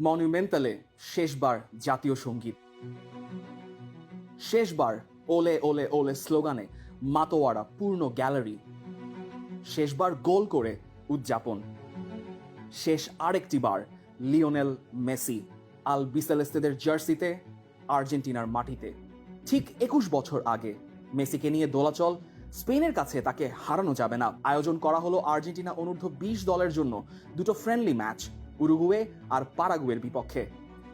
মনুমেন্টালে শেষবার জাতীয় সংগীত। শেষবার ওলে ওলে ওলে স্লোগানে মাতোয়ারা পূর্ণ গ্যালারি। শেষবার গোল করে উদযাপন। শেষ আরেকটি বার লিওনেল মেসি আল বিসেলেস্তেদের জার্সিতে, আর্জেন্টিনার মাটিতে। ঠিক একুশ বছর আগে মেসিকে নিয়ে দোলাচল, স্পেনের কাছে তাকে হারানো যাবে না। আয়োজন করা হলো আর্জেন্টিনা অনূর্ধ্ব বিশ দলের জন্য দুটো ফ্রেন্ডলি ম্যাচ উরুগুয়ে আর পারাগুয়ের বিপক্ষে।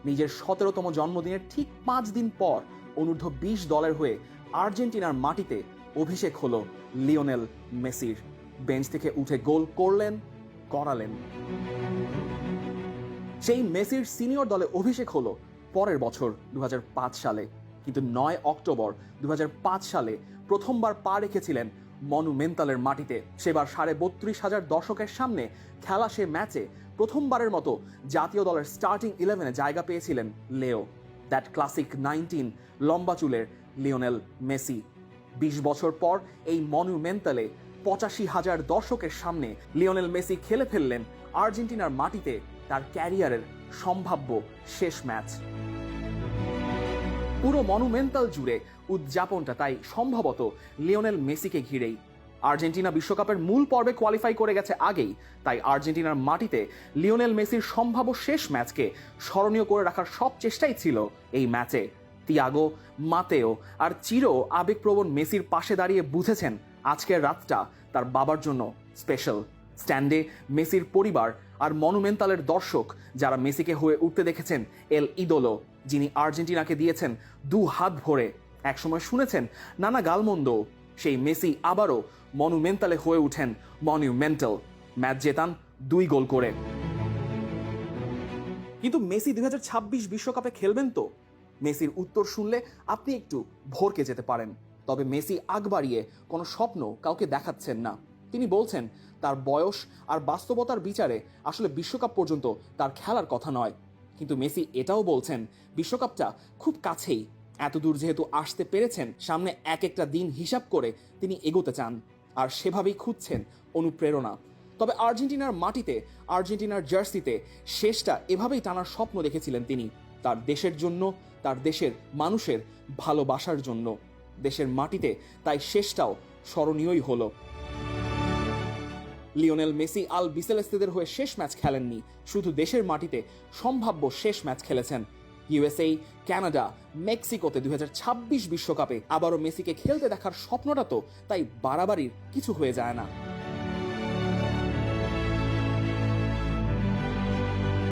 নিজের সতেরোতম জন্মদিনের ঠিক পাঁচ দিন পর অনূর্ধ্ব বিশ দলের হয়ে আর্জেন্টিনার মাটিতে অভিষেক হলো লিওনেল মেসির। বেঞ্চ থেকে উঠে গোল করলেন, করালেন। সেই মেসির সিনিয়র দলে অভিষেক হলো পরের বছর দু হাজার পাঁচ সালে। কিন্তু নয় অক্টোবর দু হাজার পাঁচ সালে প্রথমবার পা রেখেছিলেন মনুমেন্টালের মাটিতে। সেবার সাড়ে বত্রিশ হাজার দর্শকের সামনে খেলা সে ম্যাচে প্রথমবারের মতো জাতীয় দলের স্টার্টিং ইলেভেনে জায়গা পেয়েছিলেন লেও। দ্যাট ক্লাসিক নাইনটিন লম্বা চুলের লিওনেল মেসি। বিশ বছর পর এই মনুমেন্টালে পঁচাশি হাজার দর্শকের সামনে লিওনেল মেসি খেলে ফেললেন আর্জেন্টিনার মাটিতে তার ক্যারিয়ারের সম্ভাব্য শেষ ম্যাচ। পুরো মনুমেন্টাল জুড়ে উদযাপনটা তাই সম্ভবত লিওনেল মেসিকে ঘিরেই। আর্জেন্টিনা বিশ্বকাপের মূল পর্বে কোয়ালিফাই করে গেছে আগেই। তাই আর্জেন্টিনার মাটিতে লিওনেল মেসির সম্ভাব্য শেষ ম্যাচকে স্মরণীয় করে রাখার সব চেষ্টাই ছিল এই ম্যাচে। তিয়াগো, মাতেও আর চিরো আবেগপ্রবণ মেসির পাশে দাঁড়িয়ে বুঝেছেন আজকের রাতটা তার বাবার জন্য স্পেশাল স্ট্যান্ডে মেসির পরিবার আর মনুমেন্টালের দর্শক যারা মেসিকে হয়ে উঠতে দেখেছেন এল ইদোলো, যিনি আর্জেন্টিনাকে দিয়েছেন দু হাত ভরে। একসময় শুনেছেন, নানা গালমন্দ সেই মেসি আবারও মনুমেন্টালে হয়ে উঠেন মনুমেন্টাল ম্যাচ জেতান দুই গোল করে। কিন্তু মেসি দুই বিশ্বকাপে খেলবেন তো? মেসির উত্তর শুনলে আপনি একটু ভরকে যেতে পারেন। তবে মেসি আগ বাড়িয়ে কোনো স্বপ্ন কাউকে দেখাচ্ছেন না। তিনি বলছেন, তার বয়স আর বাস্তবতার বিচারে আসলে বিশ্বকাপ পর্যন্ত তার খেলার কথা নয়। কিন্তু মেসি এটাও বলছেন, বিশ্বকাপটা খুব কাছেই। এতদূর যেহেতু আসতে পেরেছেন, সামনে এক একটা দিন হিসাব করে তিনি এগোতে চান আর সেভাবেই খুঁজছেন অনুপ্রেরণা। তবে আর্জেন্টিনার মাটিতে, আর্জেন্টিনার জার্সিতে শেষটা এভাবেই টানার স্বপ্ন দেখেছিলেন তিনি, তার দেশের জন্য, তার দেশের মানুষের ভালোবাসার জন্য। দেশের মাটিতে তাই শেষটাও স্মরণীয়ই হলো। লিওনেল মেসি আল বিসেলেস্তেদের হয়ে শেষ ম্যাচ খেলেননি, শুধু দেশের মাটিতে সম্ভাব্য শেষ ম্যাচ খেলেছেন ইউএসএ, কানাডা, মেক্সিকোতে দুই বিশ্বকাপে আবারও মেসিকে খেলতে দেখার স্বপ্নটা তো, তাই বাড়াবাড়ির কিছু হয়ে যায় না।